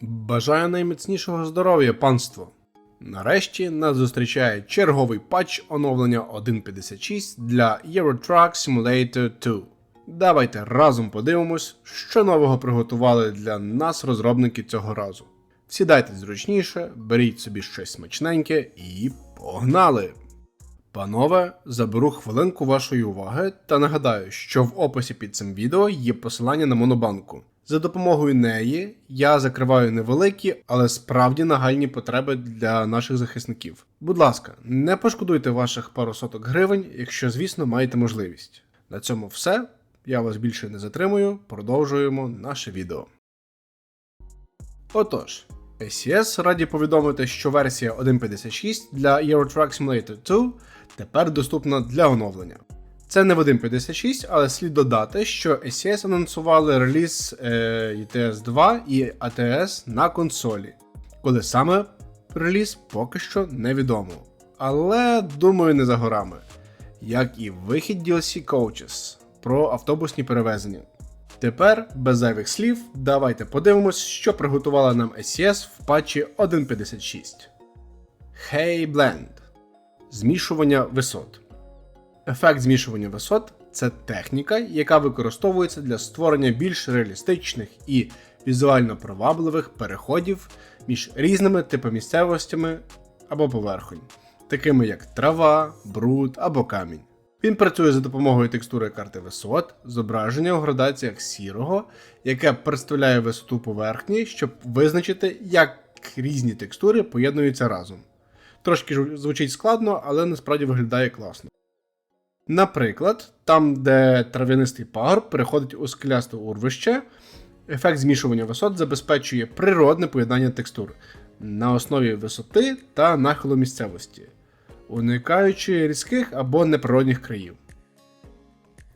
Бажаю найміцнішого здоров'я, панство. Нарешті нас зустрічає черговий патч оновлення 1.56 для Euro Truck Simulator 2. Давайте разом подивимось, що нового приготували для нас розробники цього разу. Сідайте зручніше, беріть собі щось смачненьке і погнали! Панове, заберу хвилинку вашої уваги та нагадаю, що в описі під цим відео є посилання на монобанку. За допомогою неї я закриваю невеликі, але справді нагальні потреби для наших захисників. Будь ласка, не пошкодуйте ваших пару соток гривень, якщо, звісно, маєте можливість. На цьому все. Я вас більше не затримую, продовжуємо наше відео. Отож, SES раді повідомити, що версія 1.56 для Euro Truck Simulator 2 тепер доступна для оновлення. Це не в 1.56, але слід додати, що SES анонсували реліз е, ETS 2 і ATS на консолі. Коли саме реліз поки що невідомо. Але думаю, не за горами. Як і вихід DLC Coaches про автобусні перевезення. Тепер, без зайвих слів, давайте подивимось, що приготувала нам SES в патчі 1.56. Hey Blend. Змішування висот. Ефект змішування висот це техніка, яка використовується для створення більш реалістичних і візуально привабливих переходів між різними типами місцевостями або поверхонь, такими як трава, бруд або камінь. Він працює за допомогою текстури карти висот, зображення у градаціях сірого, яке представляє висоту поверхні, щоб визначити, як різні текстури поєднуються разом. Трошки звучить складно, але насправді виглядає класно. Наприклад, там, де трав'янистий пагорб переходить у скелясте урвище, ефект змішування висот забезпечує природне поєднання текстур на основі висоти та нахилу місцевості, уникаючи різких або неприродних країв.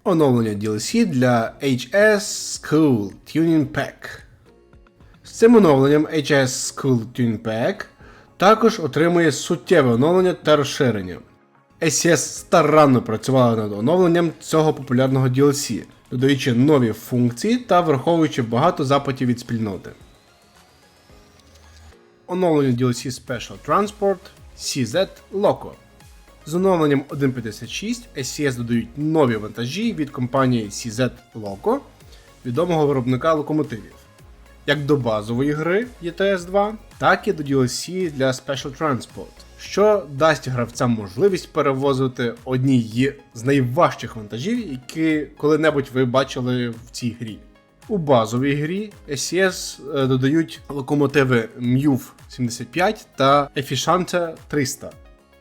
Оновлення DLC для HS School Tuning Pack. З цим оновленням HS School Tuning Pack також отримує суттєве оновлення та розширення. SES старанно працювала над оновленням цього популярного DLC, додаючи нові функції та враховуючи багато запитів від спільноти. Оновлення DLC Special Transport CZ Loco. З оновленням 1.56 SCS додають нові вантажі від компанії CZ Loco, відомого виробника локомотивів, як до базової гри ETS 2, так і до DLC для Special Transport, що дасть гравцям можливість перевозити одні з найважчих вантажів, які коли-небудь ви бачили в цій грі. У базовій грі SCS е, додають локомотиви MUV 75 та Efficiente 300.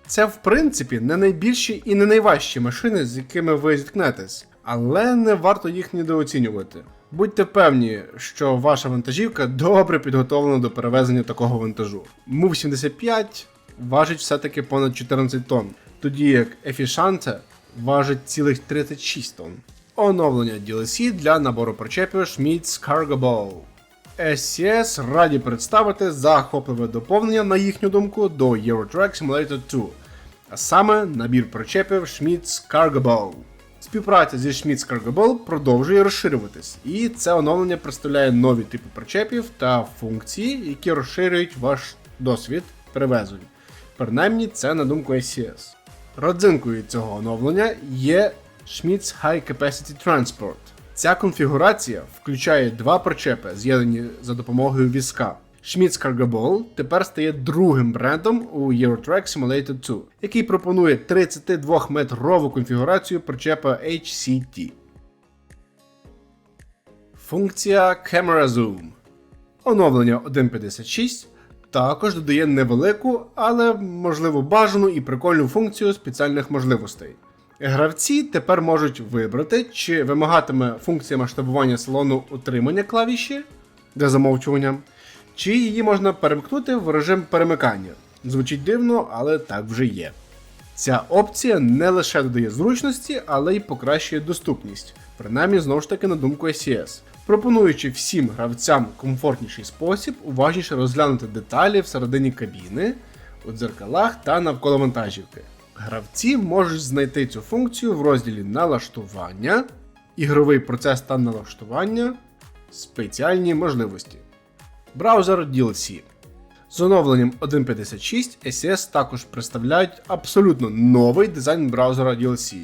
Це, в принципі, не найбільші і не найважчі машини, з якими ви зіткнетесь, але не варто їх недооцінювати. Будьте певні, що ваша вантажівка добре підготовлена до перевезення такого вантажу. MUV 75 важить все-таки понад 14 тонн, тоді як Efficiente важить цілих 36 тонн. Оновлення DLC для набору причепів Schmitz Cargo Bow. SCS раді представити захопливе доповнення, на їхню думку, до Euro Truck Simulator 2, а саме набір причепів Schmitz Cargo Bow. Співпраця зі Schmitz Cargo Bow продовжує розширюватись, і це оновлення представляє нові типи причепів та функції, які розширюють ваш досвід перевезень. Принаймні, це на думку SCS. Родзинкою цього оновлення є Schmitz High Capacity Transport. Ця конфігурація включає два причепи, з'єднані за допомогою візка. Schmitz Cargo Ball тепер стає другим брендом у Euro Truck Simulator 2, який пропонує 32-метрову конфігурацію причепа HCT. Функція Camera Zoom. Оновлення 1.56 також додає невелику, але можливо бажану і прикольну функцію спеціальних можливостей. Гравці тепер можуть вибрати, чи вимагатиме функція масштабування салону утримання клавіші для замовчування, чи її можна перемкнути в режим перемикання. Звучить дивно, але так вже є. Ця опція не лише додає зручності, але й покращує доступність, принаймні знову ж таки на думку SES, пропонуючи всім гравцям комфортніший спосіб уважніше розглянути деталі всередині кабіни, у дзеркалах та навколо вантажівки. Гравці можуть знайти цю функцію в розділі Налаштування, ігровий процес та налаштування, спеціальні можливості. Браузер DLC. З оновленням 1.56 SES також представляють абсолютно новий дизайн браузера DLC.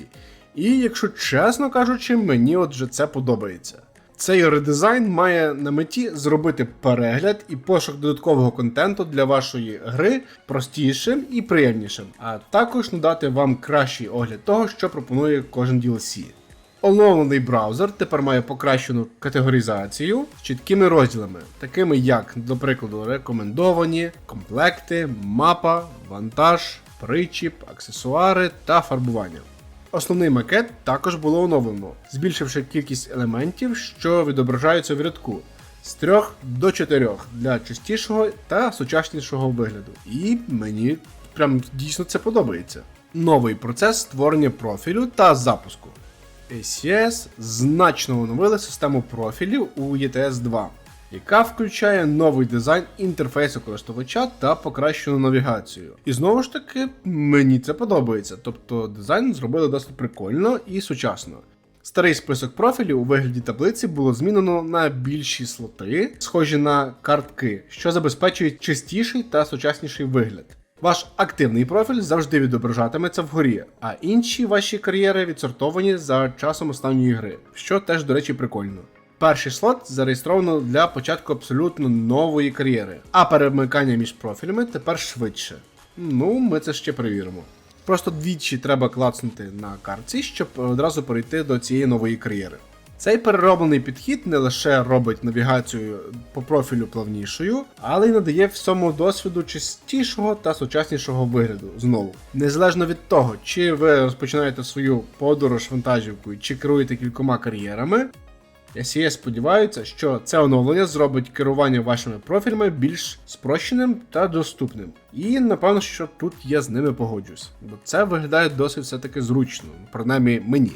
І, якщо чесно кажучи, мені от вже це подобається. Цей редизайн має на меті зробити перегляд і пошук додаткового контенту для вашої гри простішим і приємнішим, а також надати вам кращий огляд того, що пропонує кожен DLC. Оновлений браузер тепер має покращену категоризацію з чіткими розділами, такими як, до прикладу, рекомендовані, комплекти, мапа, вантаж, причіп, аксесуари та фарбування. Основний макет також було оновлено, збільшивши кількість елементів, що відображаються в рядку з 3 до 4 для чистішого та сучаснішого вигляду. І мені прям дійсно це подобається. Новий процес створення профілю та запуску. ACS значно оновили систему профілів у ETS 2, яка включає новий дизайн інтерфейсу користувача та покращену навігацію. І знову ж таки, мені це подобається, тобто дизайн зробили досить прикольно і сучасно. Старий список профілів у вигляді таблиці було змінено на більші слоти, схожі на картки, що забезпечують чистіший та сучасніший вигляд. Ваш активний профіль завжди відображатиметься вгорі, а інші ваші кар'єри відсортовані за часом останньої гри, що теж, до речі, прикольно. Перший слот зареєстровано для початку абсолютно нової кар'єри, а перемикання між профілями тепер швидше. Ну, ми це ще перевіримо. Просто двічі треба клацнути на картці, щоб одразу перейти до цієї нової кар'єри. Цей перероблений підхід не лише робить навігацію по профілю плавнішою, але й надає всьому досвіду чистішого та сучаснішого вигляду знову. Незалежно від того, чи ви розпочинаєте свою подорож вантажівкою, чи керуєте кількома кар'єрами. SES сподіваються, що це оновлення зробить керування вашими профілями більш спрощеним та доступним. І напевно, що тут я з ними погоджусь, бо це виглядає досить все-таки зручно, принаймні мені.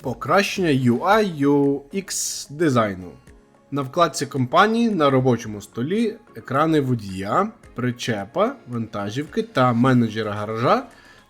Покращення UI UX дизайну. На вкладці компанії на робочому столі екрани водія, причепа, вантажівки та менеджера гаража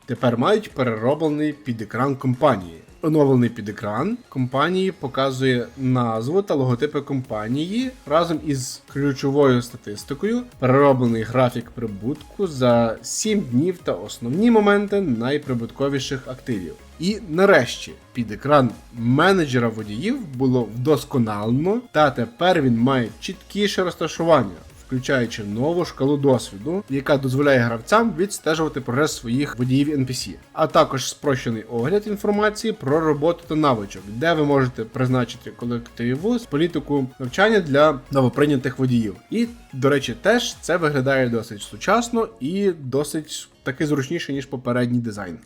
тепер мають перероблений підекран компанії. Оновлений підекран компанії показує назву та логотипи компанії. Разом із ключовою статистикою, перероблений графік прибутку за 7 днів та основні моменти найприбутковіших активів. І нарешті під екран менеджера водіїв було вдосконалено, та тепер він має чіткіше розташування, включаючи нову шкалу досвіду, яка дозволяє гравцям відстежувати прогрес своїх водіїв NPC, а також спрощений огляд інформації про роботу та навичок, де ви можете призначити колективу з політику навчання для новоприйнятих водіїв. І, до речі, теж це виглядає досить сучасно і досить таки зручніше, ніж попередній дизайн.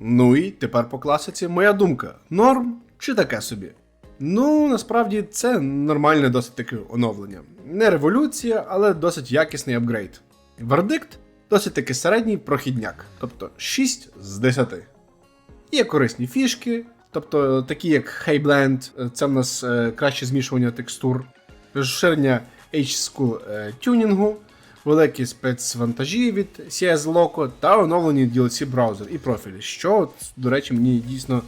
Ну і тепер по класиці моя думка: норм чи таке собі? Ну, насправді це нормальне досить таке оновлення. Не революція, але досить якісний апгрейд. Вердикт досить таки середній прохідняк, тобто 6 з 10. Є корисні фішки, тобто такі як Heyblend, це в нас е, краще змішування текстур, розширення H-School е, тюнінгу, великі спецвантажі від CS Loco та оновлені DLC браузер і профілі, що, до речі, мені дійсно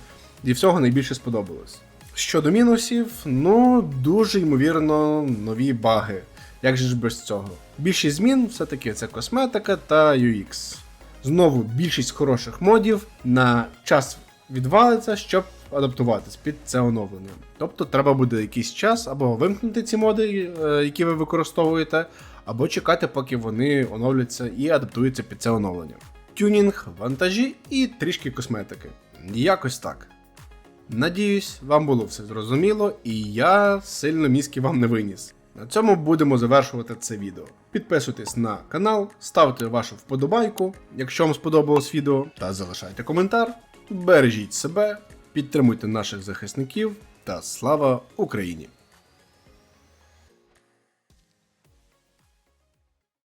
зі всього найбільше сподобалось. Щодо мінусів, ну дуже ймовірно нові баги. Як же ж без цього? Більшість змін все-таки це косметика та UX. Знову більшість хороших модів на час відвалиться, щоб адаптуватись під це оновлення. Тобто треба буде якийсь час або вимкнути ці моди, е, які ви використовуєте, або чекати, поки вони оновляться і адаптуються під це оновлення. Тюнінг, вантажі і трішки косметики. Якось так. Надіюсь, вам було все зрозуміло, і я сильно мізки вам не виніс. На цьому будемо завершувати це відео. Підписуйтесь на канал, ставте вашу вподобайку, якщо вам сподобалось відео, та залишайте коментар. Бережіть себе, підтримуйте наших захисників та слава Україні!